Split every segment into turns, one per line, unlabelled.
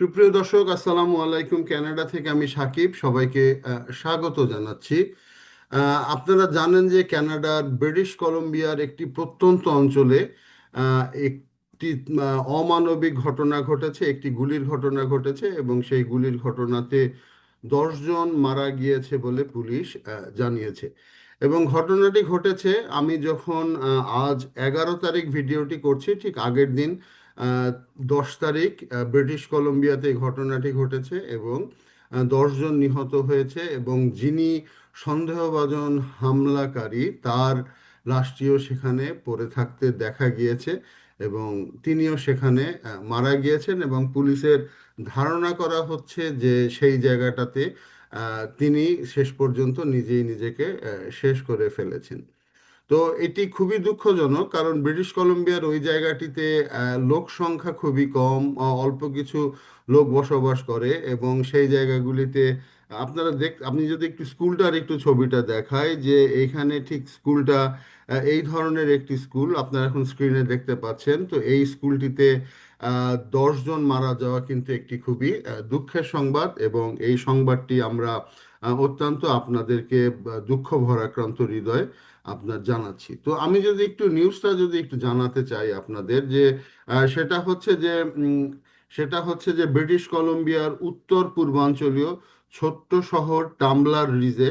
সুপ্রিয় দর্শক, আসসালামু আলাইকুম। কানাডা থেকে আমি সাকিব, সবাইকে স্বাগত জানাচ্ছি। আপনারা জানেন যে কানাডার ব্রিটিশ কলম্বিয়ার একটি প্রত্যন্ত অঞ্চলে একটি অমানবিক ঘটনা ঘটেছে, একটি গুলির ঘটনা ঘটেছে এবং সেই গুলির ঘটনাতে দশজন মারা গিয়েছে বলে পুলিশ জানিয়েছে। এবং ঘটনাটি ঘটেছে, আমি যখন আজ এগারো তারিখ ভিডিওটি করছি, ঠিক আগের দিন দশ তারিখ ব্রিটিশ কলম্বিয়াতে ঘটনাটি ঘটেছে এবং দশজন নিহত হয়েছে এবং যিনি সন্দেহভাজন হামলাকারী তার লাশটিও সেখানে পড়ে থাকতে দেখা গিয়েছে এবং তিনিও সেখানে মারা গিয়েছেন এবং পুলিশের ধারণা করা হচ্ছে যে সেই জায়গাটাতে তিনি শেষ পর্যন্ত নিজেই নিজেকে শেষ করে ফেলেছেন। তো এটি খুবই দুঃখজনক, কারণ ব্রিটিশ কলম্বিয়ার ওই জায়গাটিতে লোক সংখ্যা খুবই কম অল্প কিছু লোক বসবাস করে এবং সেই জায়গাগুলিতে, আপনারা দেখ, আপনি যদি একটু স্কুলটার একটু ছবিটা দেখায় যে এইখানে ঠিক স্কুলটা এই ধরনের একটি স্কুল, আপনারা এখন স্ক্রিনে দেখতে পাচ্ছেন, তো এই স্কুলটিতে দশজন মারা যাওয়া কিন্তু একটি খুবই দুঃখের সংবাদ এবং এই সংবাদটি আমরা অত্যন্ত আপনাদেরকে দুঃখ ভরাক্রান্ত হৃদয় আপনার জানাচ্ছি। তো আমি যদি একটু নিউজটা যদি একটু জানাতে চাই আপনাদের যে সেটা হচ্ছে যে সেটা হচ্ছে যে ব্রিটিশ কলম্বিয়ার উত্তর পূর্বাঞ্চলীয় ছোট্ট শহর টাম্বলার রিজে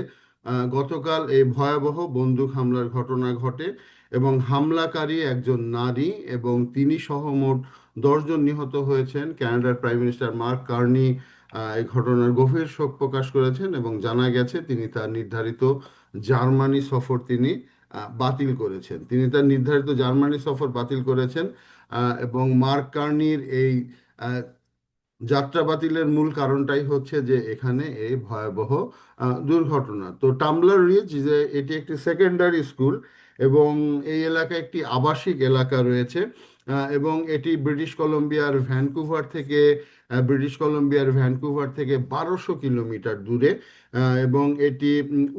গতকাল এই ভয়াবহ বন্দুক হামলার ঘটনা ঘটে এবং হামলাকারী একজন নারী এবং তিনি সহ মোট দশজন নিহত হয়েছেন। ক্যানাডার প্রাইম মিনিস্টার মার্ক কার্নি এই ঘটনার গভীর শোক প্রকাশ করেছেন এবং জানা গেছে তিনি তার নির্ধারিত জার্মানি সফর তিনি বাতিল করেছেন। তিনি তার নির্ধারিত জার্মানি সফর বাতিল করেছেন এবং মার্ক কার্নির এই যাত্রা বাতিলের মূল কারণটাই হচ্ছে যে এখানে এই ভয়াবহ দুর্ঘটনা। তো টামলার রিজ যে এটি একটি সেকেন্ডারি স্কুল এবং এই এলাকায় একটি আবাসিক এলাকা রয়েছে এবং এটি ব্রিটিশ কলম্বিয়ার ভ্যানকুভার থেকে ব্রিটিশ কলম্বিয়ার ভ্যানকুভার থেকে বারোশো কিলোমিটার দূরে এবং এটি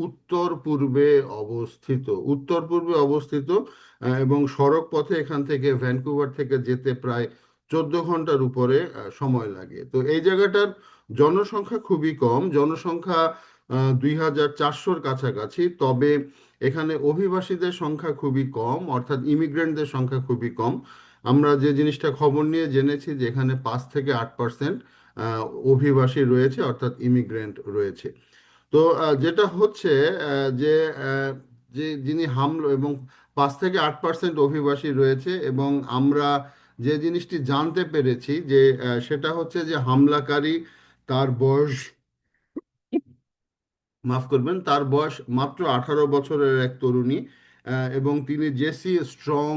উত্তর পূর্বে অবস্থিত। উত্তর পূর্বে অবস্থিত এবং সড়ক পথে এখান থেকে ভ্যানকুভার থেকে যেতে প্রায় চোদ্দ ঘণ্টার উপরে সময় লাগে। তো এই জায়গাটার জনসংখ্যা খুবই কম। জনসংখ্যা দুই হাজার চারশোর কাছাকাছি, তবে এখানে অভিবাসীদের সংখ্যা খুবই কম, অর্থাৎ ইমিগ্রেন্টদের সংখ্যা খুবই কম। আমরা যে জিনিসটা খবর নিয়ে জেনেছি যে এখানে পাঁচ থেকে আট পার্সেন্ট অভিবাসী রয়েছে, অর্থাৎ ইমিগ্রেন্ট রয়েছে। তো যেটা হচ্ছে যে যে যিনি হামলা, এবং পাঁচ থেকে আট পার্সেন্ট অভিবাসী রয়েছে এবং আমরা যে জিনিসটি জানতে পেরেছি যে সেটা হচ্ছে যে হামলাকারী তার বয়স মাফ করবেন, তার বয়স মাত্র আঠারো বছরের এক তরুণী। এবং তিনি জেসি স্ট্রং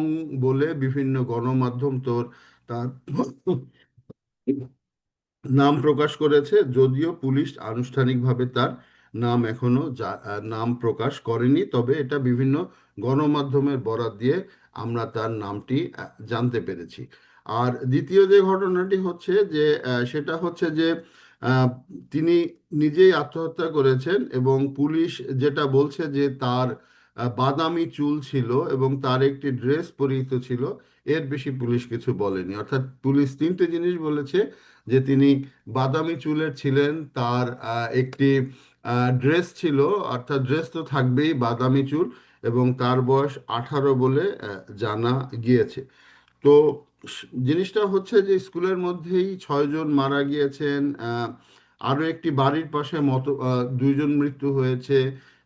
বলে বিভিন্ন গণমাধ্যম তোর তার নাম প্রকাশ করেছে, যদিও পুলিশ আনুষ্ঠানিকভাবে তার নাম এখনও নাম প্রকাশ করেনি। তবে এটা বিভিন্ন গণমাধ্যমের বরাত দিয়ে আমরা তার নামটি জানতে পেরেছি। আর দ্বিতীয় যে ঘটনাটি হচ্ছে যে সেটা হচ্ছে যে তিনি নিজেই আত্মহত্যা করেছেন এবং পুলিশ যেটা বলছে যে তার বাদামি চুল ছিল এবং তার একটি ড্রেস পরিহিত ছিল। এর বেশি পুলিশ কিছু বলেনি। অর্থাৎ পুলিশ তিনটে জিনিস বলেছে যে তিনি বাদামি চুলের ছিলেন, তার একটি ড্রেস ছিল, অর্থাৎ ড্রেস তো থাকবেই বাদামি চুল এবং তার বয়স আঠারো বলে জানা গিয়েছে। তো জিনিসটা হচ্ছে যে স্কুলের মধ্যেই ছয়জন মারা গিয়েছেন আরও একটি বাড়ির পাশে মতো দুইজন মৃত্যু হয়েছে।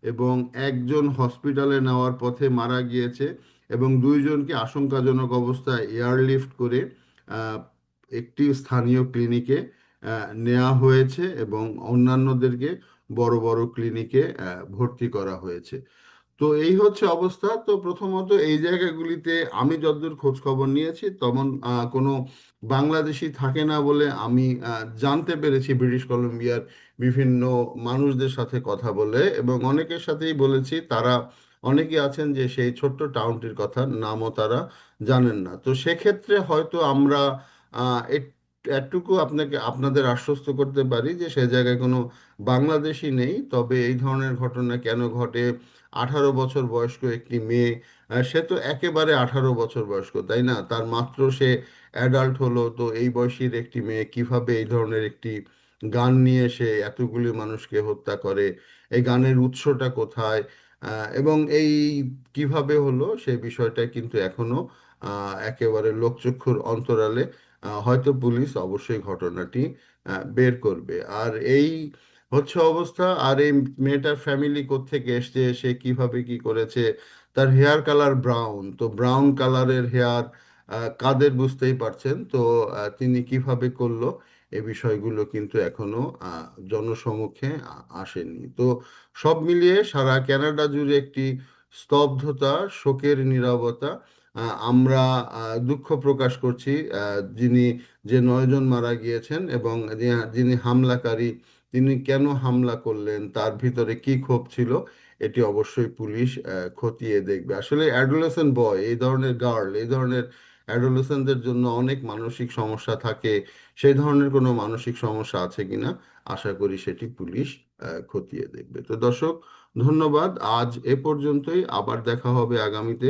এবং একজন হসপিটালে নেওয়ার পথে মারা গিয়েছে এবং দুইজনকে আশঙ্কাজনক অবস্থায় এয়ারলিফট করে একটি স্থানীয় ক্লিনিকে নেওয়া হয়েছে এবং অন্যান্যদেরকে বড় বড় ক্লিনিকে ভর্তি করা হয়েছে। তো এই হচ্ছে অবস্থা। তো প্রথমত এই জায়গাগুলিতে আমি যতদূর খোঁজ খবর নিয়েছি আহ, কোনো বাংলাদেশি থাকে না বলে আমি জানতে পেরেছি ব্রিটিশ কলম্বিয়ার বিভিন্ন মানুষদের সাথে কথা বলে এবং অনেকের সাথেই বলেছি তারা অনেকে আছেন যে সেই ছোট্ট টাউনটির কথা নামও তারা জানেন না। তো সেক্ষেত্রে হয়তো আমরা এটুকু আপনাকে, আপনাদের আশ্বস্ত করতে পারি যে সে জায়গায় কোনো বাংলাদেশি নেই। তবে এই ধরনের ঘটনা কেন ঘটে? আঠারো বছর বয়স্ক একটি মেয়ে সে তো একেবারে আঠারো বছর বয়স্ক, তাই না? তার মাত্র সে অ্যাডাল্ট হলো, তো এই বয়সীর একটি মেয়ে কীভাবে এই ধরনের একটি গান নিয়ে সে এতগুলি মানুষকে হত্যা করে? এই গানের উৎসটা কোথায়? এবং এই কীভাবে হলো সে বিষয়টা কিন্তু এখনও একেবারে লোকচক্ষুর অন্তরালে। হয়তো পুলিশ অবশ্যই ঘটনাটি বের করবে। আর এই হচ্ছে অবস্থা, আর এই মেয়েটার ফ্যামিলি কোত্থেকে এসছে, সে কীভাবে কি করেছে, তার হেয়ার কালার ব্রাউন তো ব্রাউন কালারের হেয়ার কাদের বুঝতেই পারছেন? তো তিনি কীভাবে করল এই বিষয়গুলো কিন্তু এখনও জনসমক্ষে আসেনি। তো সব মিলিয়ে সারা কানাডা জুড়ে একটি স্তব্ধতা, শোকের নীরবতা আমরা দুঃখ প্রকাশ করছি যিনি যে নয়জন মারা গিয়েছেন এবং যিনি হামলাকারী, তিনি কেন হামলা করলেন, তার ভিতরে কি ক্ষোভ ছিল, এটি অবশ্যই পুলিশ খতিয়ে দেখবে। আসলে অ্যাডোলেসেন্ট বয়, এই ধরনের গার্ল, এই ধরনের অ্যাডোলেসেন্টদের জন্য অনেক মানসিক সমস্যা থাকে, সেই ধরনের কোনো মানসিক সমস্যা আছে কিনা, আশা করি সেটি পুলিশ খতিয়ে দেখবে। তো দর্শক, ধন্যবাদ, আজ এ পর্যন্তই, আবার দেখা হবে আগামীতে।